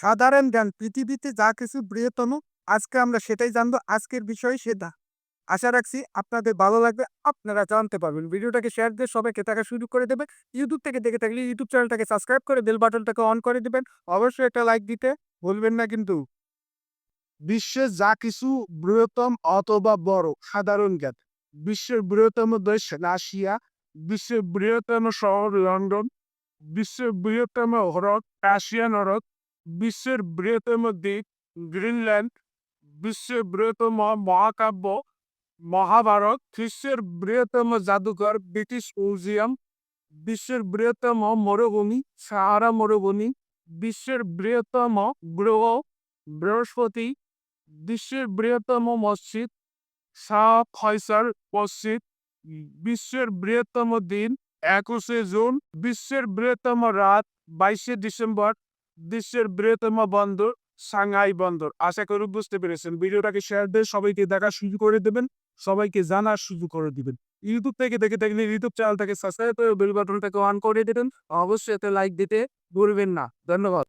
সাধারণ জ্ঞান, পৃথিবীতে যা কিছু বৃহত্তম, আজকে আমরা সেটাই জানব। আজকের বিষয় সেটা। আশা রাখছি আপনাদের ভালো লাগবে, আপনারা জানতে পারবেন। ভিডিওটাকে শেয়ার দিয়ে সবাইকে দেখা শুরু করে দেবে ইউটিউব থেকে দেখে থাকলে ইউটিউব চ্যানেলটাকে সাবস্ক্রাইব করে বেল বাটনটাকে অন করে দিবেন। অবশ্যই একটা লাইক দিতে ভুলবেন না কিন্তু। বিশ্বের যা কিছু বৃহত্তম অথবা বড়, সাধারণ জ্ঞান, বিশ্বের বৃহত্তম দেশ রাশিয়া, বিশ্বের বৃহত্তম শহর লন্ডন, বিশ্বের বৃহত্তম হ্রদ রাশিয়ান হ্রদ বিশ্বের বৃহত্তম দ্বীপ গ্রিনল্যান্ড, বিশ্বের বৃহত্তম মহাকাব্য মহাভারত, বিশ্বের বৃহত্তম জাদুঘর ব্রিটিশ মিউজিয়াম, বিশ্বের বৃহত্তম মরুভূমি সাহারা মরুভূমি, বিশ্বের বৃহত্তম গ্রহ বৃহস্পতি, বিশ্বের বৃহত্তম মসজিদ শাহ ফয়সাল মসজিদ, বিশ্বের বৃহত্তম দিন একুশে জুন, বিশ্বের বৃহত্তম রাত বাইশে ডিসেম্বর বিশ্বের বৃহত্তম বন্দর সাংহাই বন্দর। আশা করি বুঝতে পেরেছেন। ভিডিওটাকে শেয়ার দিয়ে সবাইকে দেখা শুরু করে দেবেন। সবাইকে জানার সুযোগ করে দিবেন। ইউটিউব থেকে দেখে থাকলে ইউটিউব চ্যানেলটাকে সাবস্ক্রাইব করে বেল বাটনটাকে অন করে দেবেন। অবশ্যই এতে লাইক দিতে ভুলবেন না। ধন্যবাদ।